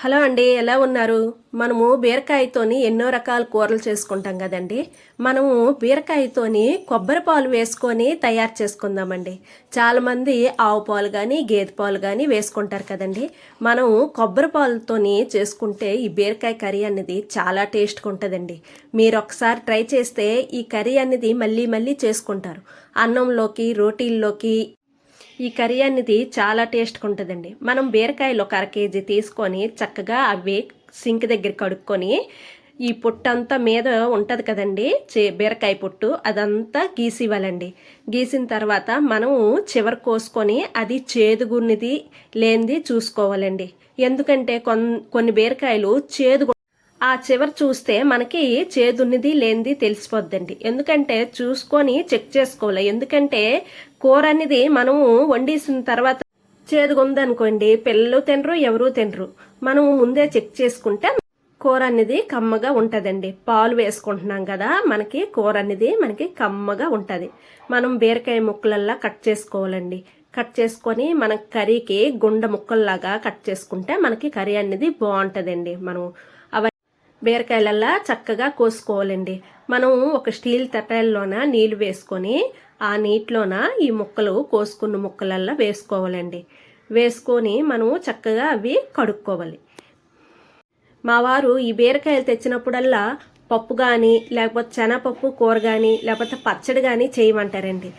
Hello అండి ఎలా ఉన్నారు? మనము బీరకాయతోని ఎన్నో రకాల కూరలు చేసుకుంటాం కదండి. మనము బీరకాయతోని కొబ్బరి పాలు వేసుకొని తయారు చేసుకుందామండి. చాలామంది ఆవు పాలు కానీ గేదె పాలు కానీ వేసుకుంటారు కదండి. మనం కొబ్బరి పాలతోని చేసుకుంటే ఈ బీరకాయ కర్రీ అనేది చాలా టేస్ట్గా ఉంటుందండి. మీరు ఒకసారి ట్రై చేస్తే ఈ కర్రీ అనేది మళ్ళీ మళ్ళీ చేసుకుంటారు. అన్నంలోకి రోటీల్లోకి ఈ కర్రీ అనేది చాలా టేస్ట్గా ఉంటుందండి. మనం బీరకాయలు ఒక అర కేజీ తీసుకొని చక్కగా అవి సింక్ దగ్గర కడుక్కొని ఈ పొట్టు అంతా మీద ఉంటుంది కదండి చే బీరకాయ పొట్టు అదంతా గీసివ్వాలండి. గీసిన తర్వాత మనము చివరి కోసుకొని అది చేదుగున్నది లేనిది చూసుకోవాలండి. ఎందుకంటే కొన్ కొన్ని బీరకాయలు చేదు ఆ చివరి చూస్తే మనకి చేదున్నది లేనిది తెలిసిపోద్దండి. ఎందుకంటే చూసుకొని చెక్ చేసుకోవాలి. ఎందుకంటే కూర అనేది మనము వండేసిన తర్వాత చేదుగా ఉందనుకోండి పిల్లలు తినరు ఎవరు తినరు. మనము ముందే చెక్ చేసుకుంటే కూర అనేది కమ్మగా ఉంటుందండి. పాలు వేసుకుంటున్నాం కదా మనకి కూర అనేది మనకి కమ్మగా ఉంటుంది. మనం బీరకాయ ముక్కలల్లా కట్ చేసుకోవాలండి. కట్ చేసుకొని మన కర్రీకి గుండ ముక్కల్లాగా కట్ చేసుకుంటే మనకి కర్రీ అనేది బాగుంటుందండి. మనం బీరకాయలల్లా చక్కగా కోసుకోవాలండి. మనం ఒక స్టీల్ తటాల్లోన నీళ్ళు వేసుకొని ఆ నీటిలోన ఈ ముక్కలు కోసుకున్న ముక్కలల్లా వేసుకోవాలండి. వేసుకొని మనం చక్కగా అవి కడుక్కోవాలి. మా వారు ఈ బీరకాయలు తెచ్చినప్పుడల్లా పప్పు కానీ లేకపోతే శనగపప్పు కూర కానీ లేకపోతే పచ్చడి కానీ చేయమంటారండి.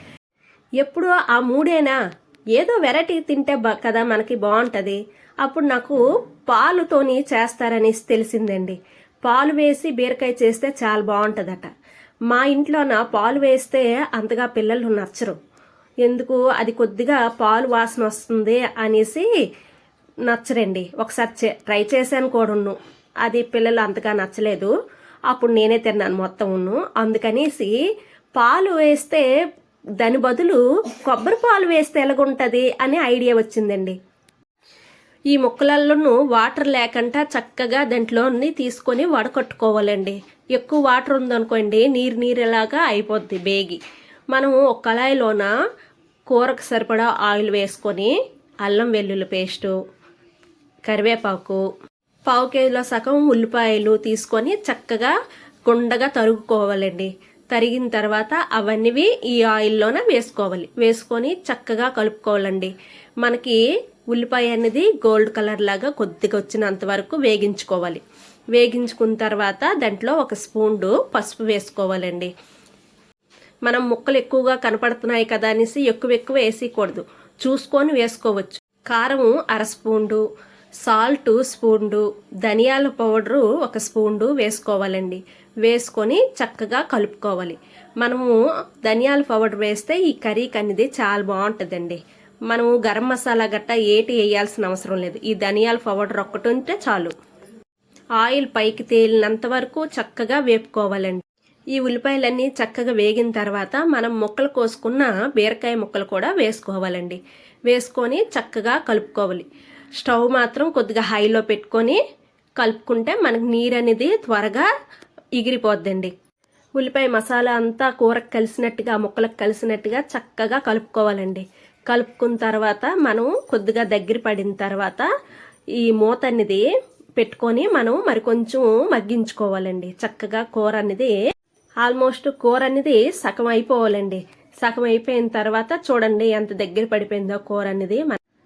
ఎప్పుడూ ఆ మూడేనా? ఏదో వెరైటీ తింటే బ- కదా మనకి బాగుంటుంది అప్పుడు నాకు పాలుతోని చేస్తారనేసి తెలిసిందండి. పాలు వేసి బీరకాయ చేస్తే చాలా బాగుంటుందట. మా ఇంట్లోన పాలు వేస్తే అంతగా పిల్లలు నచ్చరు. ఎందుకు? అది కొద్దిగా పాలు వాసన వస్తుంది అనేసి నచ్చరండి. ఒకసారి చే- ట్రై చేశాను కూడాను. అది పిల్లలు అంతగా నచ్చలేదు. అప్పుడు నేనే తిన్నాను మొత్తం అందుకనేసి పాలు వేస్తే దాని బదులు కొబ్బరి పాలు వేస్తే ఎలాగుంటుంది అని ఐడియా వచ్చిందండి. ఈ ముక్కలలోనూ వాటర్ లేకుండా చక్కగా దాంట్లోని తీసుకొని వడకట్టుకోవాలండి. ఎక్కువ వాటర్ ఉందనుకోండి నీరు నీరులాగా అయిపోద్ది బేగి. మనం ఒక కళాయిలోన కూరకు సరిపడా ఆయిల్ వేసుకొని అల్లం వెల్లుల్లి పేస్టు కరివేపాకు పావు కేజీలో సగం ఉల్లిపాయలు తీసుకొని చక్కగా గుండగా తరుగుకోవాలండి తరిగిన తర్వాత అవన్నీ ఈ ఆయిల్లోన వేసుకోవాలి. వేసుకొని చక్కగా కలుపుకోవాలండి. మనకి ఉల్లిపాయ అనేది గోల్డ్ కలర్ లాగా కొద్దిగా వచ్చినంత వరకు వేగించుకోవాలి. వేగించుకున్న తర్వాత దాంట్లో ఒక స్పూన్ పసుపు వేసుకోవాలండి. మనం ముక్కలు ఎక్కువగా కనపడుతున్నాయి కదా అనేసి ఎక్కువ ఎక్కువ వేసేయకూడదు. చూసుకొని వేసుకోవచ్చు. కారం అర స్పూండు సాల్ట్ స్పూండు ధనియాల పౌడరు ఒక స్పూండు వేసుకోవాలండి. వేసుకొని చక్కగా కలుపుకోవాలి. మనము ధనియాల పౌడర్ వేస్తే ఈ కర్రీకి అనేది చాలా బాగుంటుందండి. మనము గరం మసాలా గట్ట ఏటి వేయాల్సిన అవసరం లేదు. ఈ ధనియాల పౌడర్ ఒక్కటి ఉంటే చాలు. ఆయిల్ పైకి తేలినంత వరకు చక్కగా వేపుకోవాలండి. ఈ ఉల్లిపాయలన్నీ చక్కగా వేగిన తర్వాత మనం ముక్కలు కోసుకున్న బీరకాయ ముక్కలు కూడా వేసుకోవాలండి. వేసుకొని చక్కగా కలుపుకోవాలి. స్టవ్ మాత్రం కొద్దిగా హైలో పెట్టుకొని కలుపుకుంటే మనకు నీరు అనేది త్వరగా ఎగిరిపోద్దండి. ఉల్లిపాయ మసాలా అంతా కూరకు కలిసినట్టుగా ముక్కలకు కలిసినట్టుగా చక్కగా కలుపుకోవాలండి. కలుపుకున్న తర్వాత మనం కొద్దిగా దగ్గర పడిన తర్వాత ఈ మూత అనేది పెట్టుకొని మనం మరి కొంచెం మగ్గించుకోవాలండి. చక్కగా కూర అనేది ఆల్మోస్ట్ కూర అనేది సగం అయిపోవాలండి. సగం అయిపోయిన తర్వాత చూడండి ఎంత దగ్గర పడిపోయిందో కూర అనేది.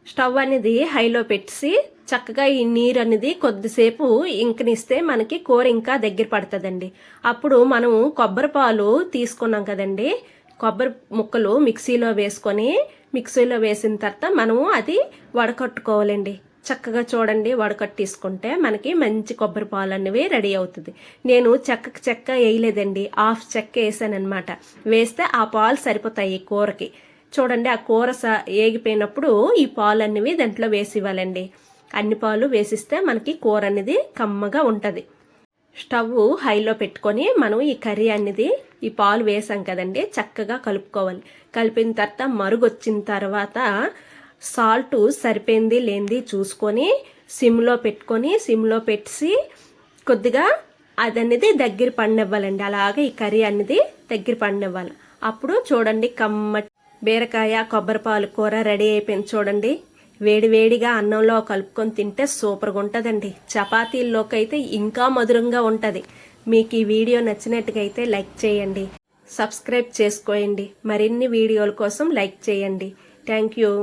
స్టవ్ అనేది హైలో పెట్టి చక్కగా ఈ నీరు అనేది కొద్దిసేపు ఇంకనిస్తే మనకి కూర ఇంకా దగ్గర పడుతుందండి. అప్పుడు మనం కొబ్బరి పాలు తీసుకున్నాం కదండి. కొబ్బరి ముక్కలు మిక్సీలో వేసుకొని మిక్సీలో వేసిన తర్వాత మనము అది వడకట్టుకోవాలండి. చక్కగా చూడండి వడకట్టేసుకుంటే మనకి మంచి కొబ్బరి పాలు అనేవి రెడీ అవుతుంది. నేను చెక్కకి చెక్క వేయలేదండి హాఫ్ చెక్క వేసానమాట వేస్తే ఆ పాలు సరిపోతాయి కూరకి. చూడండి ఆ కూర ఏగిపోయినప్పుడు ఈ పాలు అనేవి దాంట్లో వేసి ఇవ్వాలండి. అన్ని పాలు వేసిస్తే మనకి కూర అనేది కమ్మగా ఉంటుంది. స్టవ్ హైలో పెట్టుకొని మనం ఈ కర్రీ అనేది ఈ పాలు వేసాం కదండి చక్కగా కలుపుకోవాలి. కలిపిన తర్వాత మరుగు వచ్చిన తర్వాత సాల్ట్ సరిపోయింది లేనిది చూసుకొని సిమ్లో పెట్టుకొని సిమ్లో పెట్టి కొద్దిగా అది అనేది దగ్గర పండివ్వాలండి. అలాగే ఈ కర్రీ అనేది దగ్గర పండివ్వాలి. అప్పుడు చూడండి కమ్మ బీరకాయ కొబ్బరి పాలు కూర రెడీ అయిపోయింది చూడండి. వేడివేడిగా అన్నంలో కలుపుకొని తింటే సూపర్గా ఉంటుందండి. చపాతీల్లోకి అయితే ఇంకా మధురంగా ఉంటుంది. మీకు ఈ వీడియో నచ్చినట్టుగా అయితే లైక్ చేయండి. సబ్స్క్రైబ్ చేసుకోండి మరిన్ని వీడియోల కోసం లైక్ చేయండి. Thank you.